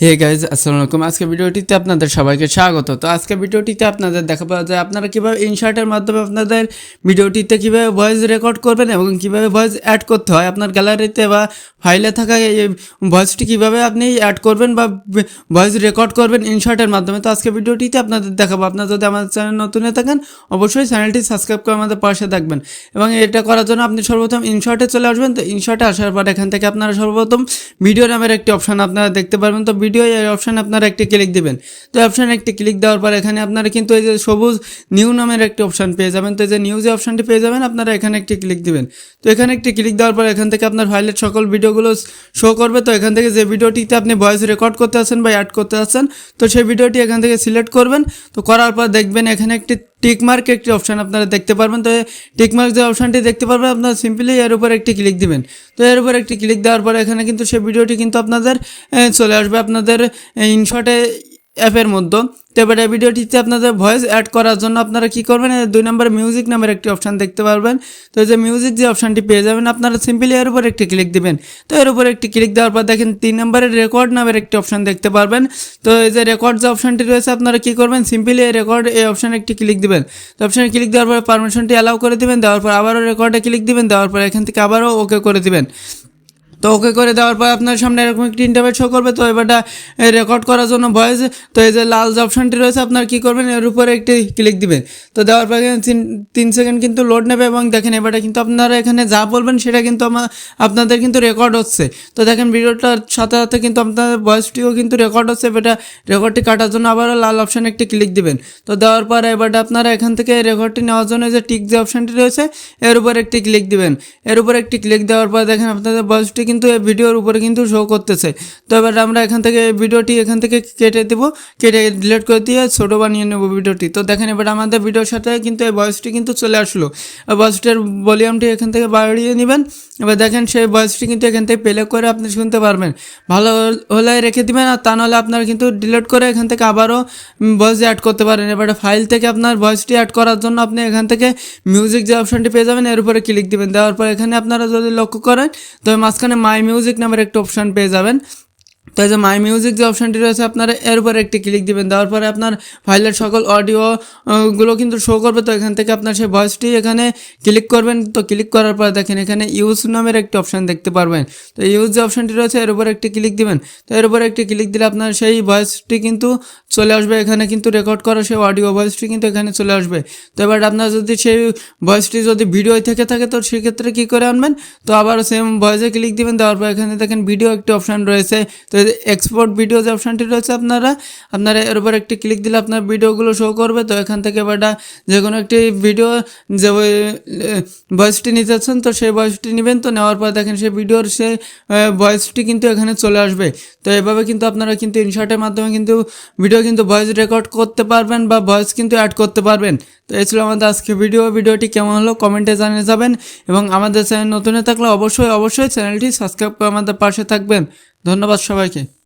Hey guys, আসসালামু আলাইকুম। আজকে ভিডিওটিতে আপনাদের সবাইকে স্বাগত। তো আজকে ভিডিওটিতে আপনাদের দেখাবো যে আপনারা কীভাবে ইনশার্টের মাধ্যমে আপনাদের ভিডিওটিতে কীভাবে ভয়েস রেকর্ড করবেন এবং কীভাবে ভয়েস অ্যাড করতে হয়। আপনার গ্যালারিতে বা ফাইলে থাকা এই ভয়েসটি কীভাবে আপনি অ্যাড করবেন বা ভয়েস রেকর্ড করবেন ইনশার্টের মাধ্যমে। তো আজকে ভিডিওটিতে আপনাদের দেখাবো। আপনারা যদি আমাদের চ্যানেল নতুন হয়ে থাকেন, অবশ্যই চ্যানেলটি সাবস্ক্রাইব করে আমাদের পাশে থাকবেন এবং এটা করার জন্য আপনি সর্বপ্রথম ইনশর্টে চলে আসবেন। তো ইনশর্টে আসার পর এখান থেকে আপনারা সর্বপ্রথম ভিডিও নামের একটি অপশান আপনারা দেখতে পারবেন। তো ভিডিও এই অপশানে আপনারা একটি ক্লিক দেবেন। তো অপশানে একটি ক্লিক দেওয়ার পর এখানে আপনারা কিন্তু এই যে সবুজ নিউ নামের একটি অপশান পেয়ে যাবেন। তো এই যে নিউ যে অপশানটি পেয়ে যাবেন, আপনারা এখানে একটি ক্লিক দিবেন। তো এখানে একটি ক্লিক দেওয়ার পর এখান থেকে আপনার ফাইলের সকল ভিডিওগুলো শো করবে। তো এখান থেকে যে ভিডিওটিতে আপনি ভয়েস রেকর্ড করতে আছেন বা অ্যাড করতে আছেন, তো সেই ভিডিওটি এখান থেকে সিলেক্ট করবেন। তো করার পর দেখবেন এখানে একটি টিকমার্ক একটি অপশান আপনারা দেখতে পারবেন। তো টিকমার্ক যে অপশানটি দেখতে পারবেন, আপনারা সিম্পলি এর উপর একটি ক্লিক দিবেন। তো এর উপর একটি ক্লিক দেওয়ার পর এখানে কিন্তু সেই ভিডিওটি কিন্তু আপনাদের চলে আসবে। আপনাদের ইনশটে অ্যাপের মধ্যে। তো এবারে ভিডিওটিতে আপনাদের ভয়েস অ্যাড করার জন্য আপনারা কি করবেন? দুই নম্বরে মিউজিক নামের একটি অপশান দেখতে পারবেন। তো যে মিউজিক যে অপশানটি পেয়ে যাবেন, আপনারা সিম্পলি এর উপর একটি ক্লিক দিবেন। তো এর উপর একটি ক্লিক দেওয়ার পর দেখেন তিন নম্বরে রেকর্ড নামের একটি অপশান দেখতে পারবেন। তো এই যে রেকর্ড যে অপশানটি রয়েছে, আপনারা কি করবেন? সিম্পলি এই রেকর্ড এই অপশানে একটি ক্লিক দিবেন। তো অপশানে ক্লিক দেওয়ার পর পারমিশনটি অ্যালাউ করে দিবেন, দেওয়ার পর আবারও রেকর্ডে ক্লিক দিবেন, দেওয়ার পর এখান থেকে আবারও ওকে করে দিবেন। তো ওকে করে দেওয়ার পর আপনার সামনে এরকম একটি ইন্টারভেট শো করবে, তো এবারটা রেকর্ড করার জন্য ভয়েস তো এই যে লাল যে অপশানটি রয়েছে, আপনার কী করবেন? এর উপরে একটি ক্লিক দিবেন। তো দেওয়ার পর তিন তিন সেকেন্ড কিন্তু লোড নেবে এবং দেখেন এবারটা কিন্তু আপনারা এখানে যা বলবেন, সেটা কিন্তু আমার আপনাদের কিন্তু রেকর্ড হচ্ছে। তো দেখেন ভিডিওটার সাথে সাথে কিন্তু আপনাদের ভয়েসটিও কিন্তু রেকর্ড হচ্ছে, এবারটা রেকর্ডটি কাটার জন্য আবারও লাল অপশানে একটি ক্লিক দিবেন। তো দেওয়ার পর এবারটা আপনারা এখান থেকে রেকর্ডটি নেওয়ার জন্য যে টিক যে অপশানটি রয়েছে, এর উপর একটি ক্লিক দিবেন। এর উপর একটি ক্লিক দেওয়ার পর দেখেন আপনাদের ভয়েসটি কিন্তু এই ভিডিওর উপরে কিন্তু শো করতেছে। তো এবার আমরা এখান থেকে ভিডিওটি এখান থেকে কেটে দেবো। কেটে ডিলিট করে দিয়ে ছোটো বানিয়ে নেব ভিডিওটি। তো দেখেন এবার আমাদের ভিডিওর সাথে কিন্তু এই ভয়েসটি কিন্তু চলে আসলো। ভয়েসটির ভলিউমটি এখান থেকে বাড়িয়ে নেবেন। এবার দেখেন সেই ভয়েসটি কিন্তু এখান থেকে প্লে করে আপনি শুনতে পারবেন। ভালো হলে রেখে দিবেন, আর তা নাহলে আপনার কিন্তু ডিলিট করে এখান থেকে আবারও ভয়েস অ্যাড করতে পারেন। এবার ফাইল থেকে আপনার ভয়েসটি অ্যাড করার জন্য আপনি এখান থেকে মিউজিক যে অপশানটি পেয়ে যাবেন, এর উপরে ক্লিক দিবেন। দেওয়ার পর এখানে আপনারা যদি লক্ষ্য করেন তবে মাঝখানে মাই মিউজিক নামের একটা অপশন পেয়ে যাবেন। তো এই যে মাই মিউজিক যে অপশানটি রয়েছে, আপনারা এর উপরে একটি ক্লিক দিবেন। দেওয়ার পরে আপনার ফাইলের সকল অডিও গুলো কিন্তু শো করবে। তো এখান থেকে আপনার সেই ভয়েসটি এখানে ক্লিক করবেন। তো ক্লিক করার পর দেখেন, এখানে ইউজ নামের একটি অপশান দেখতে পারবেন। তো ইউজ যে অপশানটি রয়েছে, এর উপরে একটি ক্লিক দিবেন। তো এর উপরে একটি ক্লিক দিলে আপনার সেই ভয়েসটি কিন্তু চলে আসবে। এখানে কিন্তু রেকর্ড করা সেই অডিও ভয়েসটি কিন্তু এখানে চলে আসবে। তো এবার আপনার যদি সেই ভয়েসটি যদি ভিডিও থেকে থাকে, তো সেক্ষেত্রে কী করে আনবেন? তো আবার সেম ভয়েসে ক্লিক দিবেন। দেওয়ার পর এখানে দেখেন ভিডিও একটি অপশান রয়েছে। তো এক্সপোর্ট ভিডিও যে অপশানটি রয়েছে আপনারা আপনারা এর উপর একটি ক্লিক দিলে আপনার ভিডিওগুলো শো করবে। তো এখান থেকে এবারটা যে কোনো একটি ভিডিও যে ভয়েসটি নিতে চাচ্ছেন, তো সেই ভয়েসটি নেবেন। তো নেওয়ার পর দেখেন সেই ভিডিওর সেই ভয়েসটি কিন্তু এখানে চলে আসবে। তো এভাবে কিন্তু আপনারা কিন্তু ইনশর্টের মাধ্যমে কিন্তু ভিডিও কিন্তু ভয়েস রেকর্ড করতে পারবেন বা ভয়েস কিন্তু অ্যাড করতে পারবেন। তো এই ছিল আমাদের আজকে ভিডিও ভিডিওটি কেমন হলো কমেন্টে জানিয়ে যাবেন। এবং আমাদের চ্যানেল নতুন থাকলে অবশ্যই অবশ্যই চ্যানেলটি সাবস্ক্রাইব করে আমাদের পাশে থাকবেন। ধন্যবাদ সবাইকে।